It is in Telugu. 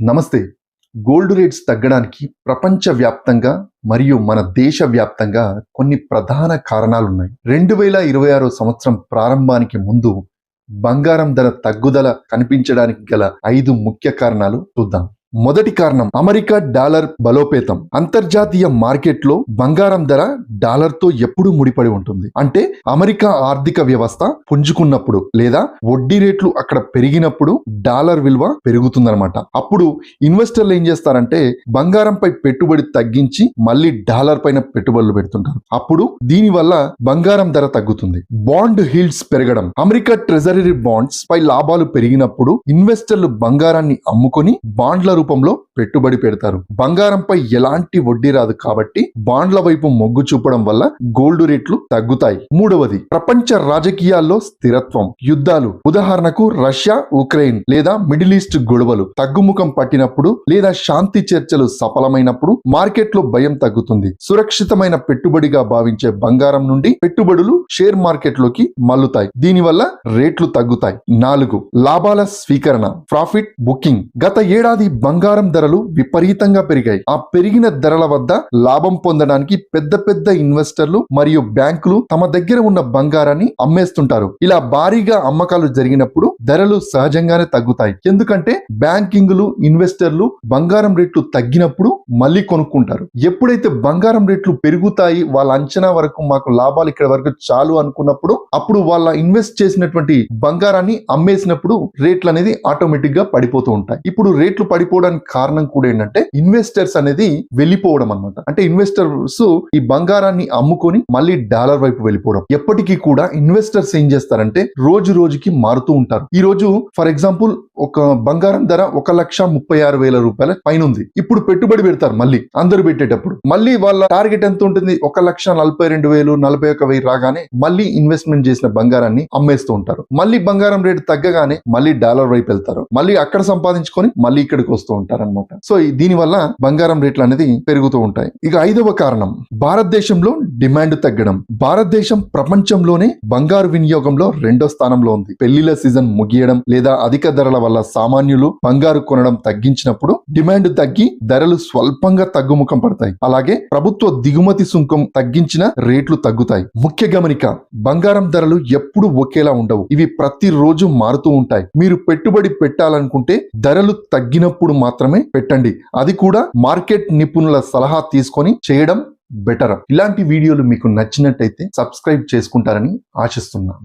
నమస్తే. గోల్డ్ రేట్స్ తగ్గడానికి ప్రపంచవ్యాప్తంగా మరియు మన దేశ వ్యాప్తంగా కొన్ని ప్రధాన కారణాలున్నాయి. రెండు వేల ఇరవై ఆరో సంవత్సరం ప్రారంభానికి ముందు బంగారం ధర తగ్గుదల కనిపించడానికి గల ఐదు ముఖ్య కారణాలు చూద్దాం. మొదటి కారణం అమెరికా డాలర్ బలోపేతం. అంతర్జాతీయ మార్కెట్లో బంగారం ధర డాలర్తో ఎప్పుడూ ముడిపడి ఉంటుంది. అంటే అమెరికా ఆర్థిక వ్యవస్థ పుంజుకున్నప్పుడు లేదా వడ్డీ రేట్లు అక్కడ పెరిగినప్పుడు డాలర్ విలువ పెరుగుతుందన్నమాట. అప్పుడు ఇన్వెస్టర్లు ఏం చేస్తారంటే బంగారంపై పెట్టుబడి తగ్గించి మళ్ళీ డాలర్ పైన పెట్టుబడులు పెడుతుంటారు. అప్పుడు దీనివల్ల బంగారం ధర తగ్గుతుంది. బాండ్ హీల్డ్స్ పెరగడం. అమెరికా ట్రెజరీ బాండ్స్ పై లాభాలు పెరిగినప్పుడు ఇన్వెస్టర్లు బంగారాన్ని అమ్ముకొని బాండ్ల రూపంలో పెట్టుబడి పెడతారు. బంగారంపై ఎలాంటి వడ్డీ రాదు కాబట్టి బాండ్ల వైపు మొగ్గు చూపడం వల్ల గోల్డ్ రేట్లు తగ్గుతాయి. మూడవది ప్రపంచ రాజకీయాల్లో స్థిరత్వం. యుద్ధాలు ఉదాహరణకు రష్యా ఉక్రెయిన్ లేదా మిడిల్ ఈస్ట్ గొడవలు తగ్గుముఖం పట్టినప్పుడు లేదా శాంతి చర్చలు సఫలమైనప్పుడు మార్కెట్లో భయం తగ్గుతుంది. సురక్షితమైన పెట్టుబడిగా భావించే బంగారం నుండి పెట్టుబడులు షేర్ మార్కెట్లోకి మల్లుతాయి. దీనివల్ల రేట్లు తగ్గుతాయి. నాలుగు లాభాల స్వీకరణ. Profit booking. గత ఏడాది బంగారం ధరలు విపరీతంగా పెరిగాయి. ఆ పెరిగిన ధరల వద్ద లాభం పొందడానికి పెద్ద పెద్ద ఇన్వెస్టర్లు మరియు బ్యాంకులు తమ దగ్గర ఉన్న బంగారాన్ని అమ్మేస్తుంటారు. ఇలా భారీగా అమ్మకాలు జరిగినప్పుడు ధరలు సహజంగానే తగ్గుతాయి. ఎందుకంటే బ్యాంకింగ్లు ఇన్వెస్టర్లు బంగారం రేట్లు తగ్గినప్పుడు మళ్ళీ కొనుక్కుంటారు. ఎప్పుడైతే బంగారం రేట్లు పెరుగుతాయి వాళ్ళ అంచనా వరకు మాకు లాభాలు ఇక్కడ వరకు చాలు అనుకున్నప్పుడు అప్పుడు వాళ్ళ ఇన్వెస్ట్ చేసినటువంటి బంగారాన్ని అమ్మేసినప్పుడు రేట్లు అనేది ఆటోమేటిక్గా పడిపోతూ ఉంటాయి. ఇప్పుడు రేట్లు పడిపోవడానికి కారణం కూడా ఏంటంటే ఇన్వెస్టర్స్ అనేది వెళ్ళిపోవడం అన్నమాట. అంటే ఇన్వెస్టర్స్ ఈ బంగారాన్ని అమ్ముకొని మళ్ళీ డాలర్ వైపు వెళ్ళిపోవడం. ఎప్పటికీ కూడా ఇన్వెస్టర్స్ ఏం చేస్తారంటే రోజు రోజుకి మారుతూ ఉంటారు. ఈ రోజు ఫర్ ఎగ్జాంపుల్ ఒక బంగారం ధర ఒక లక్ష ముప్పై ఆరు వేల రూపాయల పైన ఉంది ఇప్పుడు పెట్టుబడి పెడతారు మళ్ళీ అందరు పెట్టేటప్పుడు. మళ్ళీ వాళ్ళ టార్గెట్ ఎంత ఉంటుంది? ఒక లక్ష నలభై రెండు వేలు నలభై ఒక వెయ్యి రాగానే మళ్ళీ ఇన్వెస్ట్మెంట్ చేసిన బంగారాన్ని అమ్మేస్తూ ఉంటారు. మళ్ళీ బంగారం రేటు తగ్గగానే మళ్ళీ డాలర్ వైపు వెళ్తారు. మళ్ళీ అక్కడ సంపాదించుకొని మళ్ళీ ఇక్కడికి వస్తూ ఉంటారు అనమాట సో దీని వల్ల బంగారం రేట్లు అనేది పెరుగుతూ ఉంటాయి. ఇక ఐదవ కారణం భారతదేశంలో డిమాండ్ తగ్గడం. భారతదేశం ప్రపంచంలోనే బంగారు వినియోగంలో రెండో స్థానంలో ఉంది. పెళ్ళిల సీజన్ ముగియడం లేదా అధిక ధరల వల్ల సామాన్యులు బంగారు కొనడం తగ్గించినప్పుడు డిమాండ్ తగ్గి ధరలు స్వల్పంగా తగ్గుముఖం పడతాయి. అలాగే ప్రభుత్వ దిగుమతి సుంకం తగ్గించిన రేట్లు తగ్గుతాయి. ముఖ్య గమనిక బంగారం ధరలు ఎప్పుడు ఒకేలా ఉండవు. ఇవి ప్రతిరోజు మారుతూ ఉంటాయి. మీరు పెట్టుబడి పెట్టాలనుకుంటే ధరలు తగ్గినప్పుడు మాత్రమే పెట్టండి. అది కూడా మార్కెట్ నిపుణుల సలహా తీసుకొని చేయడం బెటర్. ఇలాంటి వీడియోలు మీకు నచ్చినట్టయితే సబ్స్క్రైబ్ చేసుకుంటారని ఆశిస్తున్నాను.